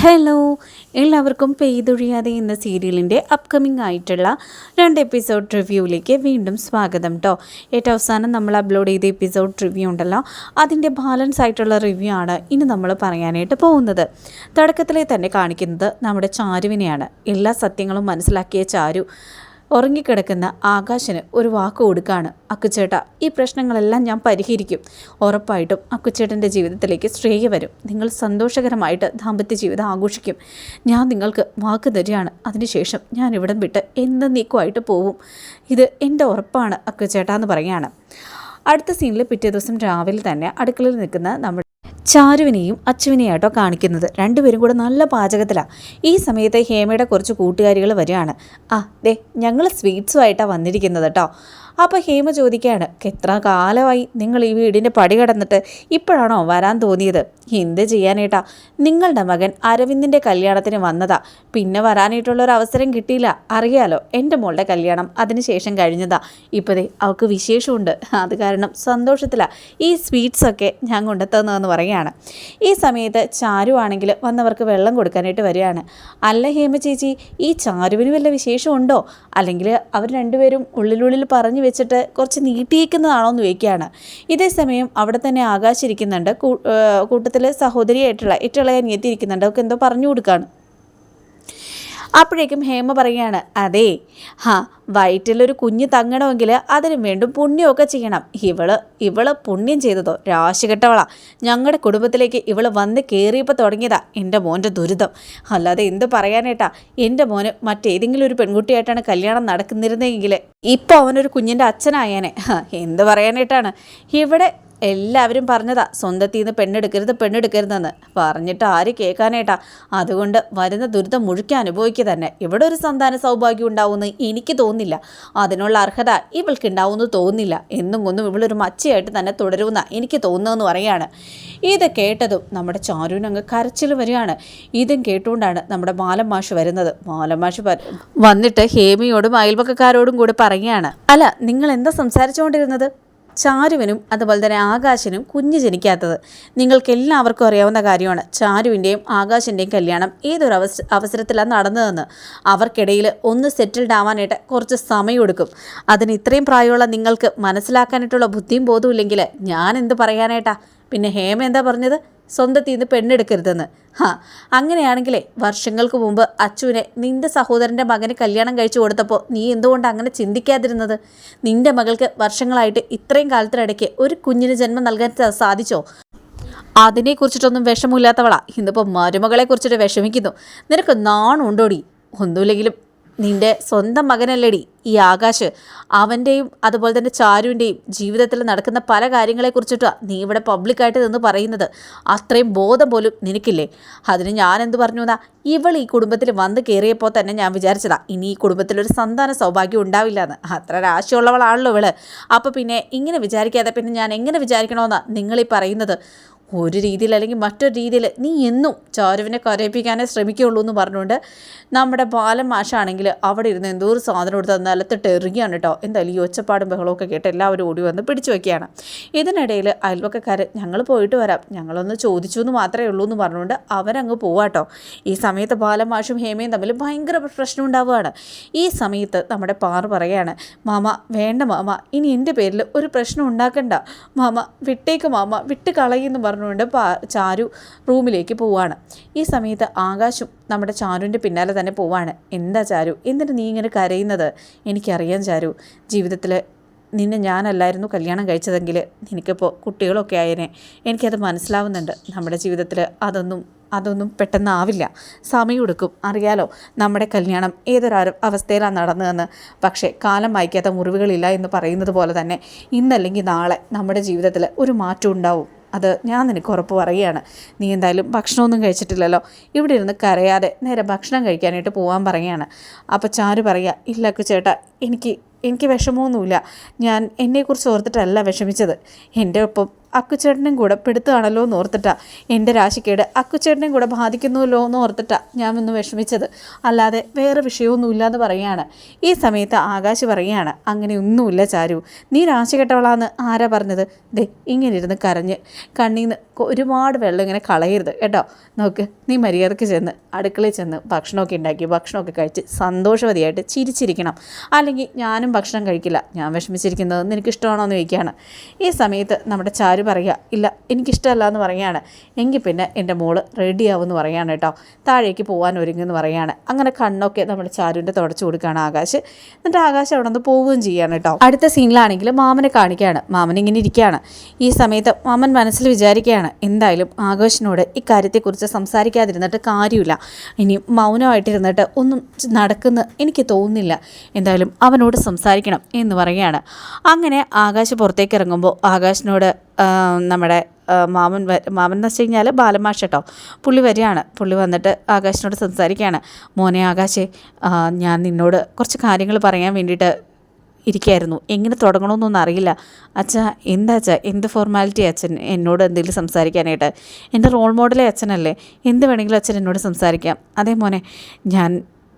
Hello എല്ലാവർക്കും പെയ്തൊഴിയാതെ എന്ന സീരിയലിന്റെ അപ്കമിങ് ആയിട്ടുള്ള രണ്ട് എപ്പിസോഡ് റിവ്യൂവിലേക്ക് വീണ്ടും സ്വാഗതം കേട്ടോ ഏറ്റവും അവസാനം നമ്മൾ അപ്ലോഡ് ചെയ്ത എപ്പിസോഡ് റിവ്യൂ ഉണ്ടല്ലോ അതിന്റെ ബാലൻസ് ആയിട്ടുള്ള റിവ്യൂ ആണ് ഇനി നമ്മൾ പറയാനായിട്ട് പോകുന്നത്. തുടക്കത്തിലെ തന്നെ കാണിക്കുന്നത് നമ്മുടെ ചാരുവിനെയാണ്. എല്ലാ സത്യങ്ങളും മനസ്സിലാക്കിയ ചാരു ഉറങ്ങിക്കിടക്കുന്ന ആകാശന് ഒരു വാക്ക് കൊടുക്കുകയാണ് അക്കുച്ചേട്ട. ഈ പ്രശ്നങ്ങളെല്ലാം ഞാൻ പരിഹരിക്കും. ഉറപ്പായിട്ടും അക്കുച്ചേട്ടന്റെ ജീവിതത്തിലേക്ക് ശ്രേയ വരും. നിങ്ങൾ സന്തോഷകരമായിട്ട് ദാമ്പത്യ ജീവിതം ആഘോഷിക്കും. ഞാൻ നിങ്ങൾക്ക് വാക്ക് തരികയാണ്. അതിനുശേഷം ഞാൻ ഇവിടം വിട്ട് എന്നേക്കുമായിട്ട് പോവും. ഇത് എന്റെ ഉറപ്പാണ് അക്കുച്ചേട്ട എന്ന് പറയുകയാണ്. അടുത്ത സീനിൽ പിറ്റേ ദിവസം രാവിലെ തന്നെ അടുക്കളയിൽ നിൽക്കുന്ന നമ്മുടെ ചാരുവിനെയും അച്ചുവിനെയും ആട്ടോ കാണിക്കുന്നത്. രണ്ടുപേരും കൂടെ നല്ല പാചകത്തിലാണ് ഈ സമയത്ത് ഹേമയുടെ കുറച്ച് കൂട്ടുകാരികൾ വരികയാണ്. ആ ദേ ഞങ്ങൾ സ്വീറ്റ്സുമായിട്ടാണ് വന്നിരിക്കുന്നത് കേട്ടോ അപ്പോൾ ഹേമ ചോദിക്കുകയാണ് എത്ര കാലമായി നിങ്ങൾ ഈ വീടിന്റെ പടി കടന്നിട്ട് ഇപ്പോഴാണോ വരാൻ തോന്നിയത്? എന്ത് ചെയ്യാനേട്ടാ? നിങ്ങളുടെ മകൻ അരവിന്ദിന്റെ കല്യാണത്തിന് വന്നതാ. പിന്നെ വരാനായിട്ടുള്ള ഒരു അവസരം കിട്ടിയില്ല. അറിയാലോ എന്റെ മോളുടെ കല്യാണം അതിനുശേഷം കഴിഞ്ഞതാ. ഇപ്പോഴേ അവൾക്ക് വിശേഷമുണ്ട്. അത് കാരണം സന്തോഷത്തിലാണ് ഈ സ്വീറ്റ്സൊക്കെ ഞാൻ കൊണ്ടെത്തുന്നതെന്ന് പറയുകയാണ്. ഈ സമയത്ത് ചാരു ആണെങ്കിൽ വന്നവർക്ക് വെള്ളം കൊടുക്കാനായിട്ട് വരികയാണ്. അല്ല ഹേമ ചേച്ചി ഈ ചാരുവിന് വല്ല വിശേഷമുണ്ടോ? അല്ലെങ്കിൽ അവർ രണ്ടുപേരും ഉള്ളിലുള്ളിൽ പറഞ്ഞു വെച്ചിട്ട് കുറച്ച് നീട്ടിയേക്കുന്നതാണോ എന്ന് ചോദിക്കുകയാണ്. ഇതേ സമയം അവിടെ തന്നെ ആകാശിരിക്കുന്നുണ്ട്. കൂട്ടത്തിൽ സഹോദരിയായിട്ടുള്ള ഇട്ടിളയാൻ എത്തിയിരിക്കുന്നുണ്ട് അവർക്ക് എന്തോ പറഞ്ഞു കൊടുക്കുകയാണ് അപ്പോഴേക്കും ഹേമ പറയുകയാണ് അതെ ഹാ വയറ്റിലൊരു കുഞ്ഞ് തങ്ങണമെങ്കിൽ അതിനു വേണ്ടും പുണ്യമൊക്കെ ചെയ്യണം. ഇവൾ ഇവൾ പുണ്യം ചെയ്തതോ? രാശികെട്ടവളാ. ഞങ്ങളുടെ കുടുംബത്തിലേക്ക് ഇവൾ വന്ന് കയറിയപ്പോൾ തുടങ്ങിയതാ എന്റെ മോന്റെ ദുരിതം. അല്ലാതെ എന്ത് പറയാനേട്ടാ? എന്റെ മോന് മറ്റേതെങ്കിലും ഒരു പെൺകുട്ടിയായിട്ടാണ് കല്യാണം നടക്കുന്നിരുന്നെങ്കിൽ ഇപ്പോൾ അവനൊരു കുഞ്ഞിന്റെ അച്ഛനായേനെ. എന്ത് പറയാനായിട്ടാണ് ഇവിടെ എല്ലാവരും പറഞ്ഞതാ സ്വന്തത്തിൽ നിന്ന് പെണ്ണെടുക്കരുത് പെണ്ണെടുക്കരുതെന്ന്. പറഞ്ഞിട്ട് ആര് കേൾക്കാനേട്ടാ? അതുകൊണ്ട് വരുന്ന ദുരിതം മുഴുക്കി അനുഭവിക്കുക തന്നെ. ഇവിടെ ഒരു സന്താന സൗഭാഗ്യം ഉണ്ടാവുമെന്ന് എനിക്ക് തോന്നില്ല അതിനുള്ള അർഹത ഇവൾക്ക് ഉണ്ടാവുമെന്ന് തോന്നില്ല എന്നും ഒന്നും ഇവളൊരു മച്ചയായിട്ട് തന്നെ തുടരുമെന്ന എനിക്ക് തോന്നുന്നതെന്ന് പറയാണ് ഇത് കേട്ടതും നമ്മുടെ ചാരുവിനങ്ങ് കരച്ചിൽ വരികയാണ്. ഇതും കേട്ടുകൊണ്ടാണ് നമ്മുടെ മാലം മാഷ് വരുന്നത്. മാലം മാഷ് വന്നിട്ട് ഹേമിയോടും അയൽവക്കക്കാരോടും കൂടി പറയുകയാണ്. അല്ല നിങ്ങൾ എന്താ സംസാരിച്ചുകൊണ്ടിരുന്നത്? ചാരുവിനും അതുപോലെ തന്നെ ആകാശിനും കുഞ്ഞ് ജനിക്കാത്തത്. നിങ്ങൾക്ക് എല്ലാവർക്കും അറിയാവുന്ന കാര്യമാണ്. ചാരുവിന്റെയും ആകാശിന്റെയും കല്യാണം ഏതൊരു അവസ അവസരത്തിലാണ് നടന്നതെന്ന്. അവർക്കിടയിൽ ഒന്ന് സെറ്റിൽഡ് ആവാനായിട്ട് കുറച്ച് സമയമെടുക്കും. അതിന് ഇത്രയും പ്രായമുള്ള നിങ്ങൾക്ക് മനസ്സിലാക്കാനായിട്ടുള്ള ബുദ്ധിയും ബോധവും ഇല്ലെങ്കിൽ ഞാൻ എന്ത് പറയാനായിട്ടാ? പിന്നെ ഹേമ എന്താ പറഞ്ഞത്? സ്വന്തത്തിൽ നിന്ന് പെണ്ണെടുക്കരുതെന്ന്. ഹാ അങ്ങനെയാണെങ്കിലേ വർഷങ്ങൾക്ക് മുമ്പ് അച്ചുവിനെ നിന്റെ സഹോദരന്റെ മകന് കല്യാണം കഴിച്ചു കൊടുത്തപ്പോൾ നീ എന്തുകൊണ്ട് അങ്ങനെ ചിന്തിക്കാതിരുന്നത്? നിന്റെ മകൾക്ക് വർഷങ്ങളായിട്ട് ഇത്രയും കാലത്തിനിടയ്ക്ക് ഒരു കുഞ്ഞിന് ജന്മം നൽകാൻ സാധിച്ചോ? അതിനെക്കുറിച്ചിട്ടൊന്നും വിഷമില്ലാത്തവളാ ഇന്നിപ്പോൾ മരുമകളെ കുറിച്ചിട്ട് വിഷമിക്കുന്നു. നിനക്ക് നാണുണ്ടോടി? ഒന്നുമില്ലെങ്കിലും നിന്റെ സ്വന്തം മകനല്ലടി ഈ ആകാശ്. അവന്റെയും അതുപോലെ തന്നെ ചാരുവിന്റെയും ജീവിതത്തിൽ നടക്കുന്ന പല കാര്യങ്ങളെക്കുറിച്ചിട്ടാണ് നീ ഇവിടെ പബ്ലിക്കായിട്ട് നിന്ന് പറയുന്നത്. അത്രയും ബോധം പോലും നിനക്കില്ലേ? അതിന് ഞാൻ എന്ത് പറഞ്ഞു എന്നാ ഇവൾ ഈ കുടുംബത്തിൽ വന്ന് കയറിയപ്പോൾ തന്നെ ഞാൻ വിചാരിച്ചതാ ഇനി ഈ കുടുംബത്തിലൊരു സന്താന സൗഭാഗ്യം ഉണ്ടാവില്ല എന്ന് അത്ര രാശിയുള്ളവളാണല്ലോ ഇവൾ. അപ്പോൾ പിന്നെ ഇങ്ങനെ വിചാരിക്കാതെ പിന്നെ ഞാൻ എങ്ങനെ വിചാരിക്കണമെന്നാണ് നിങ്ങളീ പറയുന്നത്? ഒരു രീതിയിൽ അല്ലെങ്കിൽ മറ്റൊരു രീതിയിൽ നീ എന്നും ചാരുവിനെ കരയിപ്പിക്കാനേ ശ്രമിക്കുകയുള്ളൂ എന്ന് പറഞ്ഞുകൊണ്ട് നമ്മുടെ ബാലൻ മാഷാണെങ്കിൽ അവിടെ ഇരുന്ന് എന്തോ ഒരു സാധനം എടുത്ത് നിലത്തിട്ട് എറിയുകയാണ് കേട്ടോ. എന്തായാലും ഈ ഒച്ചപ്പാടും ബഹളമൊക്കെ കേട്ട് എല്ലാവരും ഓടി വന്ന് പിടിച്ചു വയ്ക്കുകയാണ് ഇതിനിടയിൽ അയൽവക്കക്കാർ ഞങ്ങൾ പോയിട്ട് വരാം. ഞങ്ങളൊന്ന് ചോദിച്ചു എന്ന് മാത്രമേ ഉള്ളൂ എന്ന് പറഞ്ഞുകൊണ്ട് അവരങ്ങ് പോവാട്ടോ ഈ സമയത്ത് ബാലൻ മാഷും ഹേമയും തമ്മിൽ ഭയങ്കര പ്രശ്നം ഉണ്ടാവുകയാണ്. ഈ സമയത്ത് നമ്മുടെ പാറ് പറയാണ് മാമ വേണ്ട മാമ. ഇനി എന്റെ പേരിൽ ഒരു പ്രശ്നം ഉണ്ടാക്കണ്ട. മാമ വിട്ടേക്ക് മാമ. വിട്ട് കളയെന്ന് പറഞ്ഞു പറഞ്ഞുകൊണ്ട് ചാരു റൂമിലേക്ക് പോവാണ്. ഈ സമയത്ത് ആകാശും നമ്മുടെ ചാരുവിന്റെ പിന്നാലെ തന്നെ പോവാണ്. എന്താ ചാരു? എന്തിനു നീ ഇങ്ങനെ കരയുന്നത്? എനിക്കറിയാം ചാരു. ജീവിതത്തിൽ നിന്നെ ഞാനല്ലായിരുന്നു കല്യാണം കഴിച്ചതെങ്കിൽ നിനക്കിപ്പോൾ കുട്ടികളൊക്കെ ആയതിനെ എനിക്കത് മനസ്സിലാവുന്നുണ്ട്. നമ്മുടെ ജീവിതത്തിൽ അതൊന്നും അതൊന്നും പെട്ടെന്നാവില്ല. സമയമെടുക്കും അറിയാലോ നമ്മുടെ കല്യാണം ഏതൊരു അവസ്ഥയിലാണ് നടന്നതെന്ന്. പക്ഷേ കാലം വായിക്കാത്ത മുറിവുകളില്ല എന്ന് പറയുന്നത് പോലെ തന്നെ ഇന്നല്ലെങ്കിൽ നാളെ നമ്മുടെ ജീവിതത്തിൽ ഒരു മാറ്റം ഉണ്ടാവും. അത് ഞാൻ നിനക്ക് ഉറപ്പ് പറയുകയാണ്. നീ എന്തായാലും ഭക്ഷണമൊന്നും കഴിച്ചിട്ടില്ലല്ലോ. ഇവിടെ ഇരുന്ന് കരയാതെ നേരെ ഭക്ഷണം കഴിക്കാനായിട്ട് പോകാൻ പറയുകയാണ്. അപ്പോൾ ചാരു പറയുക ഇല്ല ചേട്ടാ എനിക്ക് എനിക്ക് വിഷമമൊന്നുമില്ല. ഞാൻ എന്നെക്കുറിച്ച് ഓർത്തിട്ടല്ല വിഷമിച്ചത്. എന്റെ ഒപ്പം അക്കുച്ചേട്ടനും കൂടെ പെടുത്തുകയാണല്ലോ എന്ന് ഓർത്തിട്ടാ എന്റെ രാശിക്കേട് അക്കുച്ചേട്ടനെയും കൂടെ ബാധിക്കുന്നുവല്ലോ എന്ന് ഓർത്തിട്ടാ ഞാൻ ഒന്ന് വിഷമിച്ചത്. അല്ലാതെ വേറെ വിഷയമൊന്നുമില്ല എന്ന് പറയുകയാണ്. ഈ സമയത്ത് ആകാശ് പറയുകയാണ് അങ്ങനെയൊന്നുമില്ല ചാരു. നീ രാശി കെട്ടവളാന്ന് ആരാ പറഞ്ഞത്? ദേ ഇങ്ങനെ ഇരുന്ന് കരഞ്ഞ് കണ്ണിൽ നിന്ന് ഒരുപാട് വെള്ളം ഇങ്ങനെ കളയരുത് കേട്ടോ. നോക്ക് നീ മര്യാദയ്ക്ക് ചെന്ന് അടുക്കളയിൽ ചെന്ന് ഭക്ഷണമൊക്കെ ഉണ്ടാക്കി ഭക്ഷണമൊക്കെ കഴിച്ച് സന്തോഷവതിയായിട്ട് ചിരിച്ചിരിക്കണം. അല്ലെങ്കിൽ ഞാനും ഭക്ഷണം കഴിക്കില്ല. ഞാൻ വിഷമിച്ചിരിക്കുന്നത് നിനക്ക് ഇഷ്ടമാണോ എന്ന് ചോദിക്കുകയാണ്. ഈ സമയത്ത് നമ്മുടെ ചാരു പറയുക? ഇല്ല എനിക്കിഷ്ടമല്ല എന്ന് പറയുകയാണ്. എങ്കിൽ പിന്നെ എന്റെ മോൾ റെഡിയാവുമെന്ന് പറയുകയാണ് കേട്ടോ. താഴേക്ക് പോകാൻ ഒരുങ്ങുമെന്ന് പറയുകയാണ്. അങ്ങനെ കണ്ണൊക്കെ നമ്മൾ ചാരുവിന്റെ തുടച്ചു കൊടുക്കുകയാണ് ആകാശ്. എന്നിട്ട് ആകാശ് അവിടെ നിന്ന് പോവുകയും ചെയ്യുകയാണ് കേട്ടോ. അടുത്ത സീനിലാണെങ്കിൽ മാമനെ കാണിക്കുകയാണ്. മാമൻ ഇങ്ങനെ ഇരിക്കുകയാണ്. ഈ സമയത്ത് മാമൻ മനസ്സിൽ വിചാരിക്കുകയാണ് എന്തായാലും ആകാശിനോട് ഇക്കാര്യത്തെക്കുറിച്ച് സംസാരിക്കാതിരുന്നിട്ട് കാര്യമില്ല. ഇനി മൗനമായിട്ടിരുന്നിട്ട് ഒന്നും നടക്കുന്ന എനിക്ക് തോന്നുന്നില്ല. എന്തായാലും അവനോട് സംസാരിക്കണം എന്ന് പറയുകയാണ്. അങ്ങനെ ആകാശ് പുറത്തേക്ക് ഇറങ്ങുമ്പോൾ ആകാശിനോട് നമ്മുടെ മാമൻ മാമൻ എന്ന് വെച്ച് കഴിഞ്ഞാൽ ബാലമാഷ് കേട്ടോ പുള്ളി വരികയാണ്. പുള്ളി വന്നിട്ട് ആകാശിനോട് സംസാരിക്കുകയാണ്. മോനെ ആകാശേ ഞാൻ നിന്നോട് കുറച്ച് കാര്യങ്ങൾ പറയാൻ വേണ്ടിയിട്ട് ഇരിക്കുകയായിരുന്നു എങ്ങനെ തുടങ്ങണമെന്നൊന്നും അറിയില്ല. അച്ഛാ എന്താ അച്ഛാ എന്ത് ഫോർമാലിറ്റി അച്ഛൻ എന്നോട് എന്തെങ്കിലും സംസാരിക്കാനായിട്ട്? എന്റെ റോൾ മോഡലേ അച്ഛനല്ലേ. എന്ത് വേണമെങ്കിലും അച്ഛൻ എന്നോട് സംസാരിക്കാം. അതേ മോനെ ഞാൻ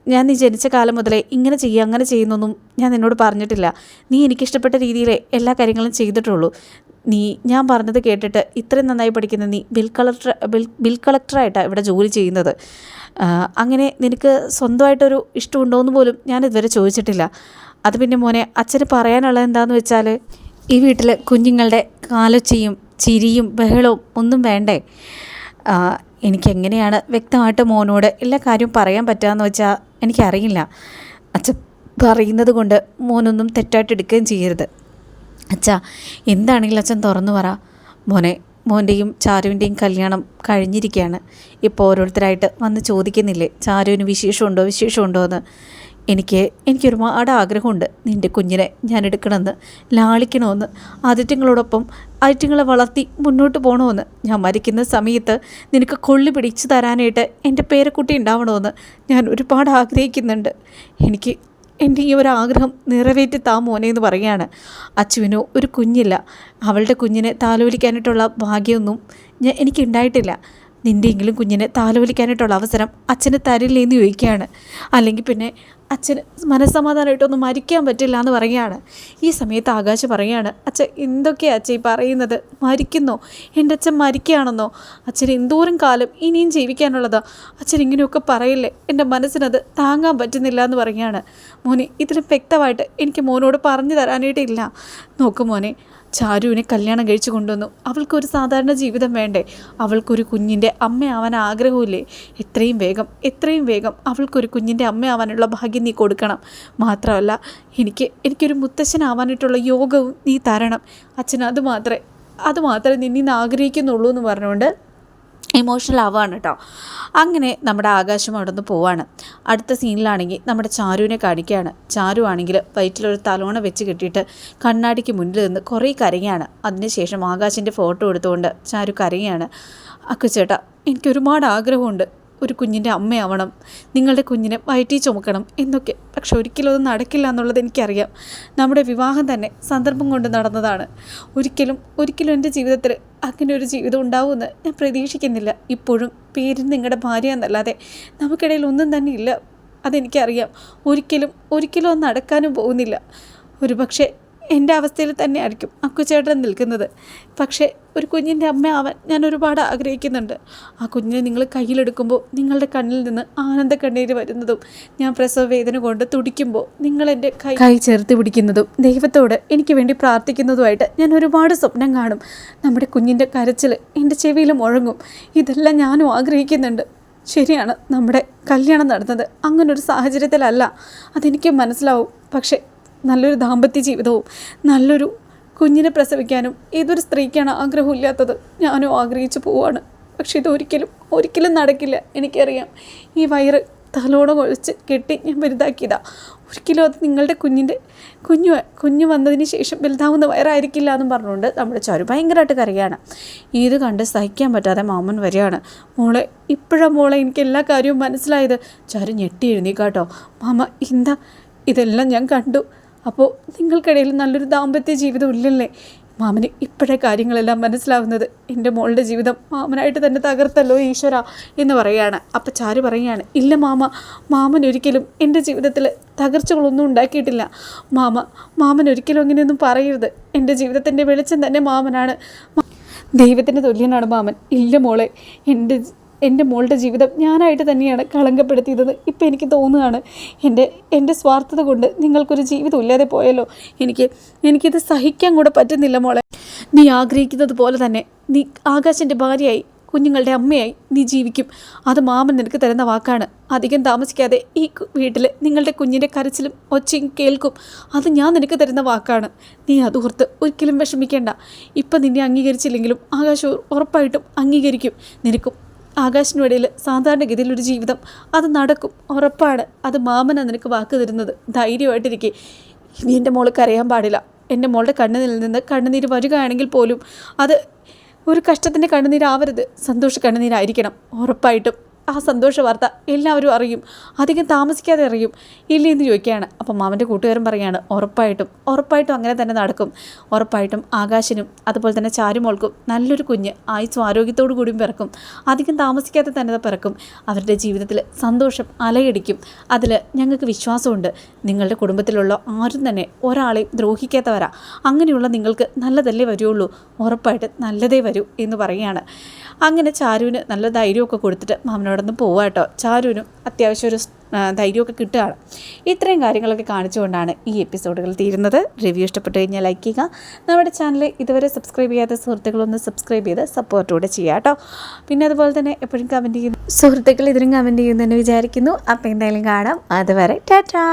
ഞാൻ നീ ജനിച്ച കാലം മുതലേ ഇങ്ങനെ ചെയ്യുക അങ്ങനെ ചെയ്യുന്നൊന്നും ഞാൻ നിന്നോട് പറഞ്ഞിട്ടില്ല. നീ എനിക്കിഷ്ടപ്പെട്ട രീതിയിൽ എല്ലാ കാര്യങ്ങളും ചെയ്തിട്ടുള്ളൂ. നീ ഞാൻ പറഞ്ഞത് കേട്ടിട്ട് ഇത്രയും നന്നായി പഠിക്കുന്ന നീ ബിൽ കളക്ടർ ബിൽ ബിൽ കളക്ടറായിട്ടാണ് ഇവിടെ ജോലി ചെയ്യുന്നത്. അങ്ങനെ നിനക്ക് സ്വന്തമായിട്ടൊരു ഇഷ്ടമുണ്ടോ എന്ന് പോലും ഞാൻ ഇതുവരെ ചോദിച്ചിട്ടില്ല. അത് പിന്നെ മോനെ അച്ഛന് പറയാനുള്ളത് എന്താണെന്ന് വെച്ചാൽ ഈ വീട്ടിൽ കുഞ്ഞുങ്ങളുടെ കാലൊച്ചയും ചിരിയും ബഹളവും ഒന്നും വേണ്ടേ? എനിക്കെങ്ങനെയാണ് വ്യക്തമായിട്ട് മോനോട് എല്ലാ കാര്യവും പറയാൻ പറ്റുകയെന്ന് വെച്ചാൽ എനിക്കറിയില്ല. അച്ഛൻ പറയുന്നത് കൊണ്ട് മോനൊന്നും തെറ്റായിട്ട് എടുക്കുകയും ചെയ്യരുത്. അച്ഛാ എന്താണെങ്കിലും അച്ഛൻ തുറന്നു പറ. മോനെ മോന്റെയും ചാരുവിന്റെയും കല്യാണം കഴിഞ്ഞിരിക്കുകയാണ് ഇപ്പോൾ ഓരോരുത്തരായിട്ട് വന്ന് ചോദിക്കുന്നില്ലേ ചാരുവിന് വിശേഷമുണ്ടോ വിശേഷമുണ്ടോ എന്ന്. എനിക്ക് എനിക്ക് ഒരുപാട് ആഗ്രഹമുണ്ട് നിന്റെ കുഞ്ഞിനെ ഞാൻ എടുക്കണമെന്ന് ലാളിക്കണമെന്ന് ആദിത്യങ്ങളോടൊപ്പം ആദിത്യങ്ങളെ വളർത്തി മുന്നോട്ട് പോകണമെന്ന്. ഞാൻ മരിക്കുന്ന സമയത്ത് നിനക്ക് കൊള്ളി പിടിച്ചു തരാനായിട്ട് എന്റെ പേരക്കുട്ടി ഉണ്ടാവണമെന്ന് ഞാൻ ഒരുപാട് ആഗ്രഹിക്കുന്നുണ്ട്. എനിക്ക് എന്റെ ഈ ഒരു ആഗ്രഹം നിറവേറ്റി താ മോനെ എന്ന് പറയുകയാണ്. അച്ചുവിനോ ഒരു കുഞ്ഞില്ല. അവളുടെ കുഞ്ഞിനെ താലോലിക്കാനായിട്ടുള്ള ഭാഗ്യമൊന്നും ഞാൻ എനിക്കുണ്ടായിട്ടില്ല. നിന്റെയെങ്കിലും കുഞ്ഞിനെ താലോലിക്കാനായിട്ടുള്ള അവസരം അച്ഛന് തരില്ലേ എന്ന് ചോദിക്കുകയാണ്. അല്ലെങ്കിൽ പിന്നെ അച്ഛന് മനസ്സമാധാനമായിട്ടൊന്നും മരിക്കാൻ പറ്റില്ല എന്ന് പറയുകയാണ്. ഈ സമയത്ത് ആകാശ് പറയുകയാണ് അച്ഛൻ എന്തൊക്കെയാ അച്ഛൻ ഈ പറയുന്നത്? മരിക്കുന്നോ? എന്റെ അച്ഛൻ മരിക്കുകയാണെന്നോ? അച്ഛൻ എന്തോരം കാലം ഇനിയും ജീവിക്കാനുള്ളതാ? അച്ഛൻ ഇങ്ങനെയൊക്കെ പറയില്ലേ? എന്റെ മനസ്സിനത് താങ്ങാൻ പറ്റുന്നില്ല എന്ന് പറയുകയാണ്. മോനെ ഇതിലും വ്യക്തമായിട്ട് എനിക്ക് മോനോട് പറഞ്ഞു തരാനായിട്ടില്ല. നോക്ക് മോനെ ചാരുവിനെ കല്യാണം കഴിച്ചു കൊണ്ടുവന്നു. അവൾക്കൊരു സാധാരണ ജീവിതം വേണ്ടേ? അവൾക്കൊരു കുഞ്ഞിന്റെ അമ്മയാവാൻ ആഗ്രഹമില്ലേ? എത്രയും വേഗം എത്രയും വേഗം അവൾക്കൊരു കുഞ്ഞിന്റെ അമ്മയാവാനുള്ള ഭാഗ്യം നീ കൊടുക്കണം. മാത്രമല്ല എനിക്ക് എനിക്കൊരു മുത്തശ്ശനാവാനായിട്ടുള്ള യോഗവും നീ തരണം. അച്ഛൻ അത് മാത്രമേ അത് മാത്രമേ നിന്നിന്ന് ആഗ്രഹിക്കുന്നുള്ളൂ എന്ന് പറഞ്ഞുകൊണ്ട് ഇമോഷണൽ ആവുകയാണ് കേട്ടോ അങ്ങനെ നമ്മുടെ ആകാശം അവിടെ നിന്ന് പോവാണ്. അടുത്ത സീനിലാണെങ്കിൽ നമ്മുടെ ചാരുവിനെ കാണിക്കുകയാണ്. ചാരു ആണെങ്കിൽ വയറ്റിലൊരു തലോണ വെച്ച് കെട്ടിയിട്ട് കണ്ണാടിക്ക് മുന്നിൽ നിന്ന് കുറേ കരയാണ് അതിനുശേഷം ആകാശിന്റെ ഫോട്ടോ എടുത്തുകൊണ്ട് ചാരു കരയാണ് അക്കുച്ചേട്ടാ എനിക്ക് ഒരുപാട് ആഗ്രഹമുണ്ട്. ഒരു കുഞ്ഞിന്റെ അമ്മയാവണം നിങ്ങളുടെ കുഞ്ഞിനെ വയറ്റി ചുമക്കണം എന്നൊക്കെ. പക്ഷെ ഒരിക്കലും അത് നടക്കില്ല എന്നുള്ളത് എനിക്കറിയാം. നമ്മുടെ വിവാഹം തന്നെ സന്ദർഭം കൊണ്ട് നടന്നതാണ്. ഒരിക്കലും ഒരിക്കലും എന്റെ ജീവിതത്തിൽ അങ്ങനെ ഒരു ജീവിതം ഉണ്ടാവുമെന്ന് ഞാൻ പ്രതീക്ഷിക്കുന്നില്ല. ഇപ്പോഴും പേര് നിങ്ങളുടെ ഭാര്യ എന്നല്ലാതെ നമുക്കിടയിൽ ഒന്നും തന്നെ ഇല്ല. അതെനിക്കറിയാം. ഒരിക്കലും ഒരിക്കലും അത് നടക്കാനും പോകുന്നില്ല. ഒരു പക്ഷേ എന്റെ അവസ്ഥയിൽ തന്നെയായിരിക്കും അക്കുചേട്ടൻ നിൽക്കുന്നത്. പക്ഷേ ഒരു കുഞ്ഞിന്റെ അമ്മയാവാൻ ഞാൻ ഒരുപാട് ആഗ്രഹിക്കുന്നുണ്ട്. ആ കുഞ്ഞിനെ നിങ്ങൾ കയ്യിലെടുക്കുമ്പോൾ നിങ്ങളുടെ കണ്ണിൽ നിന്ന് ആനന്ദ കണ്ണീര് വരുന്നതും ഞാൻ പ്രസവ വേദന കൊണ്ട് തുടിക്കുമ്പോൾ നിങ്ങൾ എന്റെ കൈ കൈ ചേർത്ത് പിടിക്കുന്നതും ദൈവത്തോട് എനിക്ക് വേണ്ടി പ്രാർത്ഥിക്കുന്നതുമായിട്ട് ഞാൻ ഒരുപാട് സ്വപ്നം കാണും. നമ്മുടെ കുഞ്ഞിന്റെ കരച്ചിൽ എന്റെ ചെവിയിൽ മുഴങ്ങും ഇതെല്ലാം ഞാനും ആഗ്രഹിക്കുന്നുണ്ട്. ശരിയാണ് നമ്മുടെ കല്യാണം നടന്നത്. അങ്ങനൊരു സാഹചര്യത്തിലല്ല. അതെനിക്ക് മനസ്സിലാവും. പക്ഷേ നല്ലൊരു ദാമ്പത്യ ജീവിതവും നല്ലൊരു കുഞ്ഞിനെ പ്രസവിക്കാനും ഏതൊരു സ്ത്രീക്കാണ് ആഗ്രഹമില്ലാത്തത് ഞാനും ആഗ്രഹിച്ചു പോവാണ്. പക്ഷെ ഇതൊരിക്കലും ഒരിക്കലും നടക്കില്ല. എനിക്കറിയാം ഈ വയറ് തലോടെ കൊഴിച്ച് കെട്ടി ഞാൻ വലുതാക്കിയതാ. ഒരിക്കലും അത് നിങ്ങളുടെ കുഞ്ഞിന്റെ കുഞ്ഞു കുഞ്ഞു വന്നതിന് ശേഷം വലുതാവുന്ന വയറായിരിക്കില്ല എന്നും പറഞ്ഞുകൊണ്ട് നമ്മുടെ ചാരു ഭയങ്കരമായിട്ട് കരയാണ്. ഇത് കണ്ട് സഹിക്കാൻ പറ്റാതെ മാമൻ വരികയാണ്. മോളെ ഇപ്പോഴാണ് മോളെ എനിക്ക് എല്ലാ കാര്യവും മനസ്സിലായത്? ചാരു ഞെട്ടി എഴുന്നേക്കാട്ടോ. മാമ എന്താ? ഇതെല്ലാം ഞാൻ കണ്ടു. അപ്പോൾ നിങ്ങൾക്കിടയിൽ നല്ലൊരു ദാമ്പത്യ ജീവിതം ഇല്ലല്ലേ? മാമന് ഇപ്പോഴേ കാര്യങ്ങളെല്ലാം മനസ്സിലാവുന്നത്. എന്റെ മോളുടെ ജീവിതം മാമനായിട്ട് തന്നെ തകർത്തല്ലോ ഈശ്വര എന്ന് പറയുകയാണ്. അപ്പം ചാരു പറയുകയാണ് ഇല്ല മാമ മാമൻ ഒരിക്കലും എന്റെ ജീവിതത്തിൽ തകർച്ചകളൊന്നും ഉണ്ടാക്കിയിട്ടില്ല. മാമ മാമൻ ഒരിക്കലും അങ്ങനെയൊന്നും പറയരുത്. എന്റെ ജീവിതത്തിന്റെ വെളിച്ചം തന്നെ മാമനാണ്. ദൈവത്തിന്റെ തുല്യനാണ് മാമൻ. ഇല്ല മോളെ എന്റെ എന്റെ മോളുടെ ജീവിതം ഞാനായിട്ട് തന്നെയാണ് കളങ്കപ്പെടുത്തിയതെന്ന് ഇപ്പം എനിക്ക് തോന്നുകയാണ് എന്റെ എന്റെ സ്വാർത്ഥത കൊണ്ട് നിങ്ങൾക്കൊരു ജീവിതം ഇല്ലാതെ പോയല്ലോ. എനിക്ക് എനിക്കിത് സഹിക്കാൻ കൂടെ പറ്റുന്നില്ല മോളെ. നീ ആഗ്രഹിക്കുന്നത് പോലെ തന്നെ നീ ആകാശിന്റെ ഭാര്യയായി കുഞ്ഞുങ്ങളുടെ അമ്മയായി നീ ജീവിക്കും. അത് മാമൻ നിനക്ക് തരുന്ന വാക്കാണ്. അധികം താമസിക്കാതെ ഈ വീട്ടിൽ നിങ്ങളുടെ കുഞ്ഞിന്റെ കരച്ചിലും ഒച്ചയും കേൾക്കും. അത് ഞാൻ നിനക്ക് തരുന്ന വാക്കാണ്. നീ അത് ഓർത്ത് ഒരിക്കലും വിഷമിക്കേണ്ട. ഇപ്പം നിന്നെ അംഗീകരിച്ചില്ലെങ്കിലും ആകാശ് ഉറപ്പായിട്ടും അംഗീകരിക്കും. നിനക്കും ആകാശിനും ഇടയിൽ സാധാരണഗതിയിൽ ഒരു ജീവിതം. അത് നടക്കും. ഉറപ്പാണ്. അത് മാമനാണ് നിനക്ക് വാക്ക് തരുന്നത്. ധൈര്യമായിട്ടിരിക്കെ. ഇനി എന്റെ മോൾ കരയാൻ പാടില്ല. എന്റെ മോളുടെ കണ്ണുനിൽ നിന്ന് കണ്ണുനീര് വരികയാണെങ്കിൽ പോലും അത് ഒരു കഷ്ടത്തിന്റെ കണ്ണുനീരാവരുത്. സന്തോഷ കണ്ണുനീരായിരിക്കണം. ഉറപ്പായിട്ടും. ആ സന്തോഷ വാർത്ത എല്ലാവരും അറിയും. അധികം താമസിക്കാതെ അറിയും. ഇല്ലേ എന്ന് ചോദിക്കുകയാണ്. അപ്പം മാമന്റെ കൂട്ടുകാരൻ പറയാണ് ഉറപ്പായിട്ടും ഉറപ്പായിട്ടും അങ്ങനെ തന്നെ നടക്കും. ഉറപ്പായിട്ടും ആകാശനും അതുപോലെ തന്നെ ചാരുമോൾക്കും നല്ലൊരു കുഞ്ഞ് ആയുസ്സും ആരോഗ്യത്തോടു കൂടിയും പിറക്കും. അധികം താമസിക്കാതെ തന്നെ പിറക്കും. അവരുടെ ജീവിതത്തിൽ സന്തോഷം അലയടിക്കും. അതിൽ ഞങ്ങൾക്ക് വിശ്വാസമുണ്ട്. നിങ്ങളുടെ കുടുംബത്തിലുള്ള ആരും തന്നെ ഒരാളെയും ദ്രോഹിക്കാത്തവരാ. അങ്ങനെയുള്ള നിങ്ങൾക്ക് നല്ലതല്ലേ വരുള്ളൂ. ഉറപ്പായിട്ട് നല്ലതേ വരൂ എന്ന് പറയുകയാണ് അങ്ങനെ ചാരുവിന് നല്ല ധൈര്യമൊക്കെ കൊടുത്തിട്ട് മാമനോടൊന്ന് പോവുക കേട്ടോ ചാരുവിനും അത്യാവശ്യം ഒരു ധൈര്യമൊക്കെ കിട്ടുകയാണ്. ഇത്രയും കാര്യങ്ങളൊക്കെ കാണിച്ചുകൊണ്ടാണ് ഈ എപ്പിസോഡുകൾ തീരുന്നത്. റിവ്യൂ ഇഷ്ടപ്പെട്ടു കഴിഞ്ഞാൽ ലൈക്ക് ചെയ്യുക. നമ്മുടെ ചാനൽ ഇതുവരെ സബ്സ്ക്രൈബ് ചെയ്യാത്ത സുഹൃത്തുക്കളൊന്ന് സബ്സ്ക്രൈബ് ചെയ്ത് സപ്പോർട്ടോടെ ചെയ്യുക കേട്ടോ പിന്നെ അതുപോലെ തന്നെ എപ്പോഴും കമന്റ് ചെയ്യുന്നു സുഹൃത്തുക്കൾ ഇതിനും കമന്റ് ചെയ്യുന്നതെന്ന് വിചാരിക്കുന്നു. അപ്പോൾ എന്തായാലും കാണാം. അതുവരെ ടാറ്റാ.